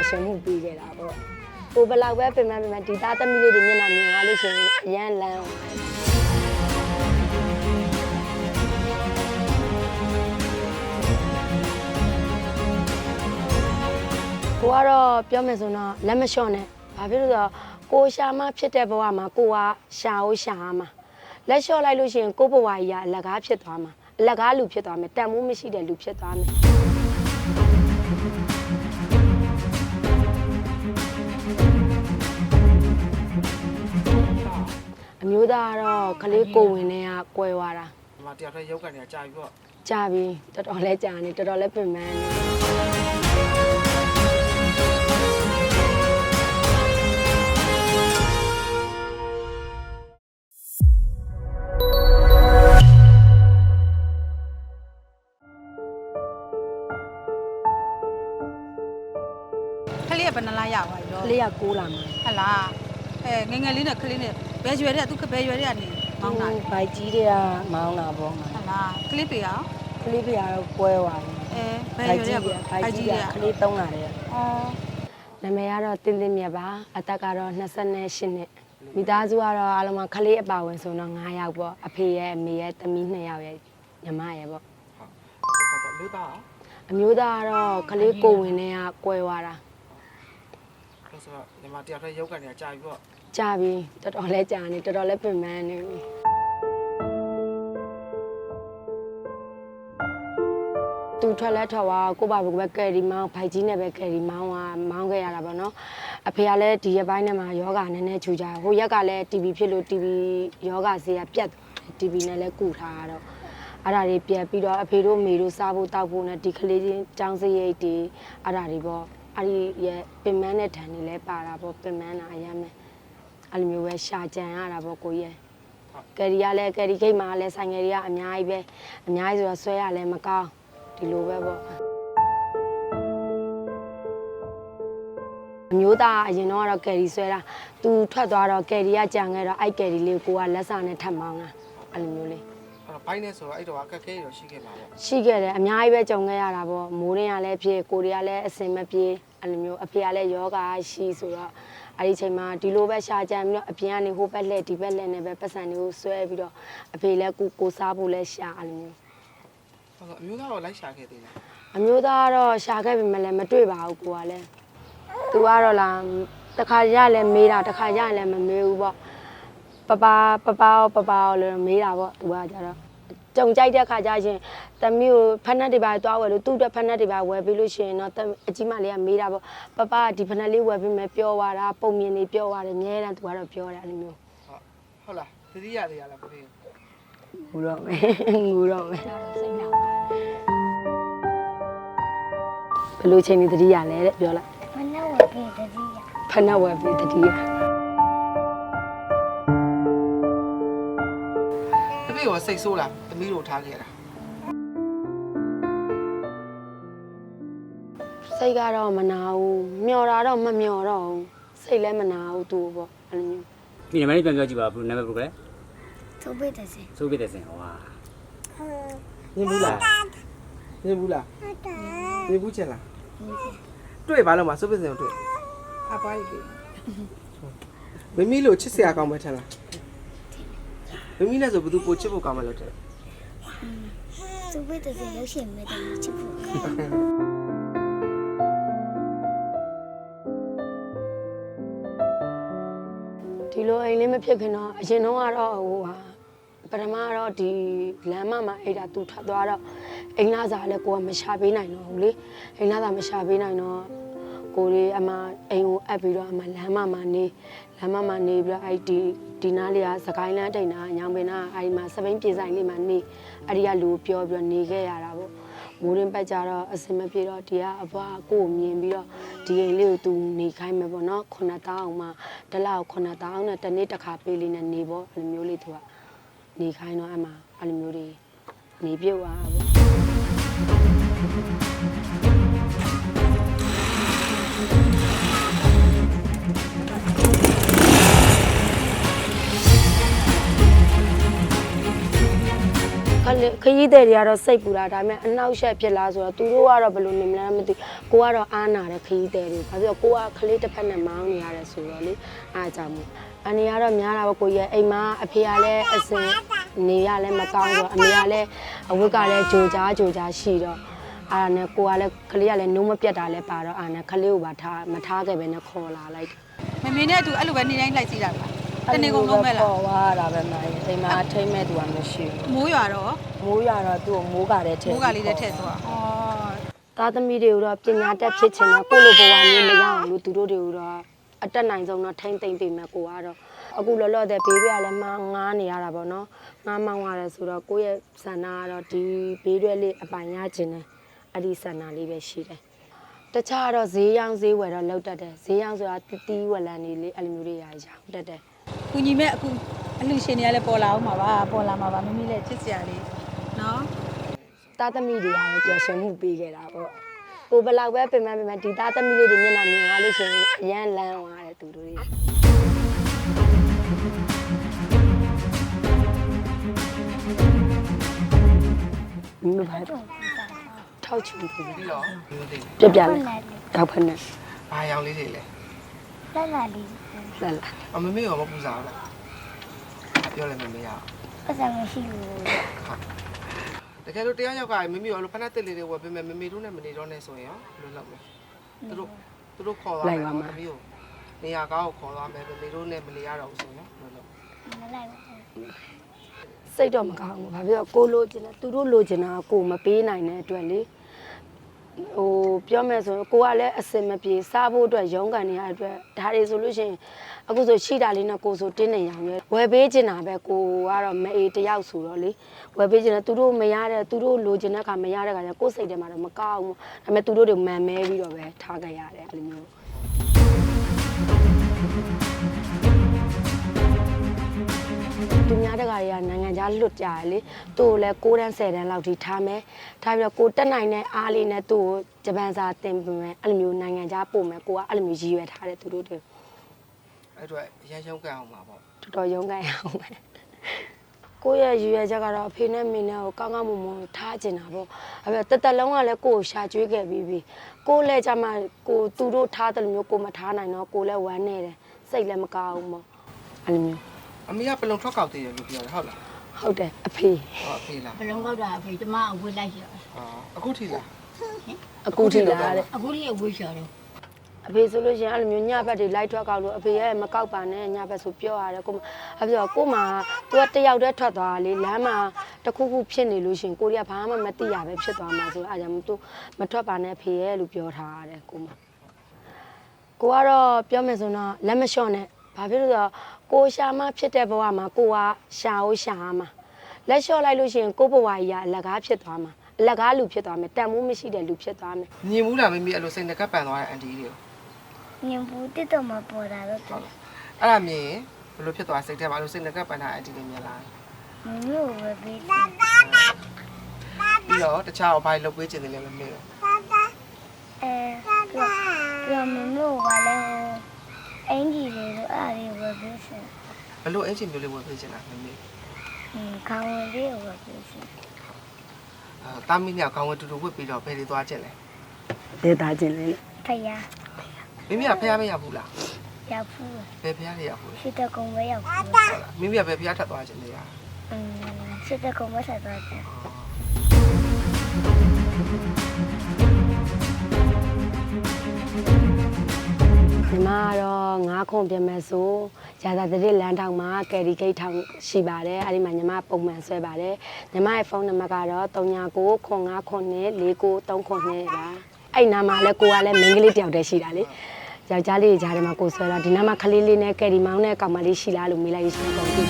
ပျော်ရွှင်မှုပေးခဲ့တာပေါ့ကိုဘယ်လောက်ပဲပြင်ပန်းပြင်ပန်းဒီသားသမီးလေးတွေမျက်နှာမြင်သွားလို့ရှိရင်အရန်လန်းကိုကတော့ပြောမယ်ဆိုတော့လက်မလျှော့နဲ့ဘာဖြစ်လို့လဲဆိုတော့ကိုရှာမဖြစ်တဲ့ဘဝမှာကိုကရှာကိုရှာရမှာလက်လျှော့လိုက်လို့ရှိရင်ကိုဘဝကြီးကအလကားဖြစ်သွားမှာအလကားလူဖြစ်သွားမယ်တန်မိုးမရှိတဲ့လူဖြစ်သွားမယ် မျိုးသားကတော့ကလေးကိုဝင်နေတာကွဲသွားတာဒီမှာတယောက်တည်းရုပ်ကနေကြာပြီပေါ့ကြာပြီတော်တော်လဲကြာနေတော်တော်လဲပြင်ပန်းနေခလေးကဘယ်နှလားရသွားပြီတော့ကလေးကကိုးလာမှာဟဟလားအဲငယ်ငယ်လေးနဲ့ခလေးနဲ့ ဘယ်ရွယ်တဲ့သူဘယ်ရွယ်တဲ့ကနေမောင်းတာလဲဘိုက်ကြီးတွေကမောင်းတာပေါ့မှာဟလားကလေးပေအောင်ကလေးပြကတော့ကွဲသွားပြီအဲဘယ်ရွယ်တဲ့ဘိုက်ကြီးကကလေးသုံးလာတယ်ဩနာမည်ကတော့တင်းတင်းမြတ်ပါအသက်ကတော့28နှစ်မိသားစုကတော့အားလုံးကကလေးအပါဝင်ဆိုတော့9ယောက်ပေါ့အဖေရဲ့အမေရဲ့သမီး2ယောက်ရဲ့ညီမရဲ့ပေါ့ဟုတ်ခါကျလူသားအမျိုးသားကတော့ကလေးကိုဝင်နေတာကွဲသွားတာလို့ဆိုတော့ဒီမှာတယောက်တည်းရုပ်ကနေကြာပြီပေါ့ ကြာပြီတော်တော်လဲကြာနေတော်တော်လဲပြင်ပန်းနေပြီသူထွက်လဲထွက်သွားကိုပါဘကပဲကယ်ရီမောင်းဖိုက်ကြီးနဲ့ပဲကယ်ရီမောင်းကမောင်းခဲ့ရတာပေါ့နော်အဖေကလည်းဒီရက်ပိုင်းထဲမှာယောဂနည်းနည်းချူကြဟိုရက်ကလည်း TB ဖြစ်လို့ TB ယောဂဆေးကပြတ်သွားတယ် TB နဲ့လည်းကုထားရတော့အဲ့ဒါတွေပြတ်ပြီးတော့အဖေတို့မေတို့စားဖို့တောက်ဖို့နဲ့ဒီကလေးချင်းចောင်းစရိတ်တွေအဲ့ဒါတွေပေါ့အဲ့ဒီရဲ့ပင်မန်းတဲ့ဓာန်တွေလည်းပါတာပေါ့ပင်မန်းတာအရင်မဲ့ အဲ့လိုမျိုးပဲရှာကြံရတာပေါ့ကိုကြီးရဲ့ကယ်ရီကလည်းကယ်ရီဂိတ်မှာလည်းဆိုင်ငယ်တွေကအများကြီးပဲအများကြီးဆိုတော့ဆွဲရလည်းမကောင်းဒီလိုပဲပေါ့အမျိုးသားအရင်တော့ကတော့ကယ်ရီဆွဲတာသူထွက်သွားတော့ကယ်ရီကကြံခဲ့တော့အဲ့ကယ်ရီလေးကိုကလက်စာနဲ့ထပ်မောင်းတာအဲ့လိုမျိုးလေးအဲ့တော့ဘိုင်းနဲ့ဆိုတော့အဲ့တော့အခက်ခဲရောရှိခဲ့ပါပေါ့ရှိခဲ့တယ်အများကြီးပဲကြုံခဲ့ရတာပေါ့မိုးရင်းကလည်းဖြစ်ကိုရီးယားလည်းအစင်မပြေ အဲ့လိုမျိုးအဖေကလည်းယောဂရှိဆိုတော့အဲ့ဒီချိန်မှာဒီလိုပဲရှာကြံပြီးတော့အပြင်ကနေဟိုဘက်လှည့်ဒီဘက်လှည့်နေပဲပတ်စံတွေကိုဆွဲပြီးတော့အဖေလည်းကိုကိုစားဖို့လည်းရှာအဲ့လိုမျိုးဟုတ်ကဲ့အမျိုးသားတော့လိုက်ရှာခဲ့သေးတယ်အမျိုးသားကတော့ရှာခဲ့ပြီမလဲမတွေ့ပါဘူးကိုကလည်းသူကတော့လာတခါရလည်းမေးတာတခါရလည်းမမေးဘူးပေါ့ပပပပရောပပရောလည်းမေးတာပေါ့သူကကြတော့ ကြုံကြိုက်တဲ့ခါကျရင်တမီးကိုဖက်နက်တွေပါတွားဝယ်လို့သူ့အတွက်ဖက်နက်တွေပါဝယ်ပြီးလို့ရှိရင်တော့အကြီးမလေးကမေးတာပေါ့ပပကဒီဖက်နက်လေးဝယ်ပြီးမယ်ပြောသွားတာပုံမြင်နေပြောသွားတယ်အများတန်းသူကတော့ပြောတယ်အဲ့လိုမျိုးဟုတ်ဟုတ်လားသတိရသေးရလားကိုလေးငူတော့မယ်ငူတော့မယ်စိတ်လောက်ဘယ်လိုချိန်နေတတိရလဲတဲ့ပြောလိုက်မနဝပြေတတိယဖက်နက်ဝယ်ပြီးတတိယ တပည့်ရောစိတ်ဆိုးလားသမီးတို့ထားခဲ့တာစိတ်ကတော့မနာဘူးမျောတာတော့မမျောတော့ဘူးစိတ်လည်းမနာဘူးသူ့ပေါ့အဲ့လိုမျိုးဒီနံပါတ်လေးပြန်ပြောကြည့်ပါဘူးနာမည်ဘယ်လိုလဲသုပိတစေစိုးပြတဲ့စင်ဟောဟာညင်ဘူးလားညင်ဘူးလားဟုတ်တယ်ညင်ဘူးချင်လားတွေ့ပါလို့မစုပ်ပစင်တွေ့အပွားကြီးမမီလို့ချစ်စရာကောင်းမှထင်လား မမီနဲ့ဆိုဘယ်သူပိုချစ်ဖို့ကောင်းမှလို့ထင်သုပိတစေရုပ်ရှင်မဲ့တယ်ချစ်ဖို့ဒီလိုအိမ်လေးမဖြစ်ခင်တော့အရင်တော့ကတော့ဟိုဟာပထမကတော့ဒီလမ်းမမှာအိတ်တာသူထွက်သွားတော့အိမ်လာစားလည်းကိုကမရှာပေးနိုင်တော့ဘူးလေအိမ်လာစားမရှာပေးနိုင်တော့ ကိုလေးအမအိမ်ကိုအပ်ပြီးတော့အမလမ်းမမှာနေလမ်းမမှာနေပြီးတော့အဲ့ဒီဒီနားလေးကစကိုင်းလန်းတိန်နာညောင်ပင်နာအဲ့ဒီမှာစပိန်ပြည်ဆိုင်လေးမှာနေအဲ့ဒီကလူပြောပြီးတော့နေခဲ့ရတာပေါ့မိုးရင်ပတ်ကြတော့အစင်မပြေတော့ဒီကအဘွားကိုကိုမြင်ပြီးတော့ဒီအိမ်လေးကိုသူနေခိုင်းမယ်ပေါ့နော်9000အောင်မှတစ်လောက်9000နဲ့တစ်နေ့တစ်ခါပေးလေးနဲ့နေပေါ့အဲ့လိုမျိုးလေးသူကနေခိုင်းတော့အမှအဲ့လိုမျိုးတွေနေပြုတ်သွားတာပေါ့ ခရီးသည်တွေကတော့စိတ်ပူတာဒါပေမဲ့အနှောက်အယှက်ဖြစ်လားဆိုတော့သူတို့ကတော့ဘယ်လိုနေမလဲမသိဘူးကိုကတော့အားနာတဲ့ခရီးသည်တွေဘာဖြစ်လို့ကိုကခလေးတစ်ဖက်နဲ့မောင်းနေရတယ်ဆိုတော့လေအားကြောင့်မို့အနေရတော့များတာပေါ့ကိုကြီးရဲ့အိမ်မှာအဖေကလည်းအစင်နေရလည်းမကောင်းဆိုတော့အမေကလည်းအဝတ်ကလည်းဂျိုကြားဂျိုကြားရှိတော့အားနဲ့ကိုကလည်းခလေးကလည်းနှုံးမပြတ်တာလည်းပါတော့အားနဲ့ခလေးကိုပါထားမထားခဲ့ပဲနဲ့ခေါ်လာလိုက်တယ်မမေနဲ့အတူအဲ့လိုပဲနေတိုင်းလိုက်စီးတာလား တနေ့ကုန်လုံးမဲ့လားပေါ်သွားတာပဲမကြီးအိမ်မှာထိမ့်မဲ့သူကမရှိဘူးမိုးရွာတော့မိုးရတော့သူ့ကိုမိုးကလည်းထည့်မိုးကလေးလည်းထည့်သွားဩသားသမီးတွေကိုတော့ပညာတတ်ဖြစ်ချင်တယ်ကိုလိုဘဝမျိုးမရအောင်လို့သူတို့တွေကိုတော့အတက်နိုင်ဆုံးတော့ထိမ့်သိမ့်ပေးမယ်ကိုကတော့အခုလောလောဆယ်ဘေးတွေကလည်းမငားနေရတာပေါ့နော်ငားမောင်းရတယ်ဆိုတော့ကိုယ့်ရဲ့ဆန္ဒကတော့ဒီဘေးတွေလေးအပိုင်ရခြင်းတယ်အဲ့ဒီဆန္ဒလေးပဲရှိတယ်တခြားတော့ဈေးရောင်းဈေးဝယ်တော့လောက်တတ်တယ်ဈေးရောင်းဆိုတာတီးတီးဝယ်လန်နေလေအဲ့လိုမျိုးတွေရရောင်းတတ်တယ် ကုညီမဲ့အခုအလူရှင်တွေကလည်းပေါ်လာအောင်ပါပါပေါ်လာမှာပါမမီလည်းချစ်စရာလေးနော်သားသမီးတွေကလည်းပျော်ရွှင်မှုပေးခဲ့တာပေါ့ကိုဘယ်လောက်ပဲပြင်ပန်းပြင်ပန်းဒီသားသမီးလေးတွေမျက်နှာမြင်သွားလို့ရှိရင်အရန်လန်းသွားတယ်သူတို့တွေမင်းဘာထောက်ချူပြီပြီးတော့မျိုးသိတယ်ပြပြလိုက်တောက်ဖက်နဲ့ဘာရောင်လေးတွေလဲ လက်လာလေးလက်လာအမမေရောမပူစားဘူးလားအပြောလည်းမမေရအောင်ပတ်စံမရှိဘူးတကယ်လို့တရားရောက်ကမမေရောလို့ဖက်နဲ့တစ်လေးတွေဝယ်ပေးမယ်မမေတို့နဲ့မနေတော့နဲ့ဆိုရင်ရောဘယ်လိုလုပ်မလဲသူတို့သူတို့ခေါ်သွားမယ်မမေကိုနေရာကောင်းကိုခေါ်သွားမယ်မမေတို့နဲ့မနေရတော့ဘူးဆိုရင်ရောဘယ်လိုလုပ်မလိုက်ဘူးစိတ်တော့မကောင်းဘူးဘာဖြစ်လို့ကိုလိုချင်တယ်သူတို့လိုချင်တာကိုမပေးနိုင်တဲ့အတွက်လေ ဟိုပြောမယ်ဆိုရင်ကိုကလည်းအစင်မပြေစားဖို့အတွက်ရုန်းကန်နေရတဲ့အတွက်ဒါတွေဆိုလို့ရှိရင်အခုဆိုရှိတာလေးနဲ့ကိုဆိုတင်းနေရောင်ရဲဝယ်ပေးချင်တာပဲကိုကတော့မအေးတယောက်ဆိုတော့လေဝယ်ပေးချင်တယ်သူတို့မရတဲ့သူတို့လိုချင်တဲ့ခါမရတဲ့ခါကျကိုယ်စိတ်ထဲမှာတော့မကောင်းဘူးဒါပေမဲ့သူတို့တွေမန်မဲပြီးတော့ပဲထားခဲ့ရတယ်အဲ့လိုမျိုး သူများတကာတွေကနိုင်ငံခြားလွတ်ကြတယ်လေသူ့ကိုလည်း6တန်း10တန်းလောက်ထိထားမယ်ထားပြီးတော့ကိုတက်နိုင်တဲ့အားလေးနဲ့သူ့ကိုဂျပန်စာသင်ပေးမယ်အဲ့လိုမျိုးနိုင်ငံခြားပို့မယ်ကိုကအဲ့လိုမျိုးရည်ရွယ်ထားတယ်သူတို့တွေအဲ့တော့ရန်ရှုံးကြအောင်ပါပေါ့တော်တော်ရုန်းကန်ရအောင်ပဲကိုယ့်ရဲ့ရည်ရွယ်ချက်ကတော့အဖေနဲ့မိနဲ့ကိုကောင်းကောင်းမွန်မွန်ထားကျင်တာပေါ့အဲ့ဒါတက်တက်လုံးကလည်းကိုယ့်ကိုရှာကျွေးခဲ့ပြီးပြီကိုယ်လည်းကြမှာကိုသူတို့ထားတယ်လို့မျိုးကိုမထားနိုင်တော့ကိုလည်းဝမ်းနေတယ်စိတ်လည်းမကောင်းဘူးပေါ့အဲ့လိုမျိုး အမေကပလုံထွက်ကောက်သေးတယ်လို့ပြောတယ်ဟုတ်လားဟုတ်တယ်အဖေဟောအဖေလားဘလုံးကောက်တာအဖေကျမအဝေးလိုက်ရအာအခုထိလားအခုထိလာတဲ့အခုလေးအဝေးချတယ်အဖေဆိုလို့ရှိရင်အဲ့လိုမျိုးညဘက်တွေလိုက်ထွက်ကောက်လို့အဖေရဲ့မကောက်ပါနဲ့ညဘက်ဆိုပြောရတယ်ကိုမအဖေကကိုမသူကတယောက်တည်းထွက်သွားတာလေလမ်းမှာတစ်ခုခုဖြစ်နေလို့ရှိရင်ကိုရီးယားဘာမှမသိရပဲဖြစ်သွားမှာဆိုတော့အားကြောင့်သူမထွက်ပါနဲ့အဖေရဲ့လို့ပြောထားရတယ်ကိုမကိုကတော့ပြောမယ်ဆိုတော့လက်မလျှော့နဲ့ဘာဖြစ်လို့လဲဆိုတော့ ကိုရှာမဖြစ်တဲ့ဘဝမှာကိုကရှာကိုရှာရမှာလက်လျှော့လိုက်လို့ရှိရင်ကိုဘဝကြီးကအလကားဖြစ်သွားမှာအလကားလူဖြစ်သွားမယ်တန်မိုးမရှိတဲ့လူဖြစ်သွားမယ်မြင်ဘူးလားမမေအဲ့လိုစိတ်နဲ့ကပ်ပန်သွားတဲ့အန်တီတွေကိုညင်ဘူးတစ်တော့မပေါ်တာတော့တယ်အဲ့ဒါမြင်ရင်ဘယ်လိုဖြစ်သွားစိတ်ထဲမှာအဲ့လိုစိတ်နဲ့ကပ်ပန်တာအန်တီတွေမြင်လားမမျိုးပဲပြီးပြီးတော့တခြားတော့ဘာလုပ်ပေးခြင်းတယ်လဲမမေရောအဲပြောမမျိုးကလည်း အင်ကြီးတွေတော့အားရဝယ်ပြီးစင်ဘယ်လိုအင်ဂျင်မျိုးလေးဝယ်ပေးခြင်းလားမမေခေါင်းဝင်လေးဝယ်ပြီးစင်အာတာမီမြောက်ခေါင်းဝဲတူတူဝတ်ပြီးတော့ဘယ်တွေသွားခြင်းလဲဒေတာချင်းလေးဖယားမမေကဖះမရဘူးလားရောက်ဖူးဘယ်ဖះတွေရဘူးလဲရှိတဲ့ကုံပဲရောက်ဖူးဟုတ်လားမမေကဘယ်ဖះထပ်သွားခြင်းလဲရอืมရှိတဲ့ကုံပဲဆက်သွားတယ် ညီမကတော့ငါးခွန်ပြင်မဲ့ဆိုရာသာတရစ်လမ်းထောင်မှာကယ်ရီဂိတ်ထောင်ရှိပါတယ်အဲဒီမှာညီမပုံမှန်ဆွဲပါတယ်ညီမရဲ့ဖုန်းနံပါတ်ကတော့39ခွန်9ခွန်နဲ့49ခွန်နဲ့ပါအဲ့နားမှာလဲကိုကလည်းမိန်းကလေးတယောက်တည်းရှိတာလေယောက်ျားလေးကြားထဲမှာကိုဆွဲတော့ဒီနားမှာခလေးလေးနဲ့ကယ်ရီမောင်းတဲ့ကောင်မလေးရှိလားလို့မေးလိုက်ရရှင်ကုန်ပြီ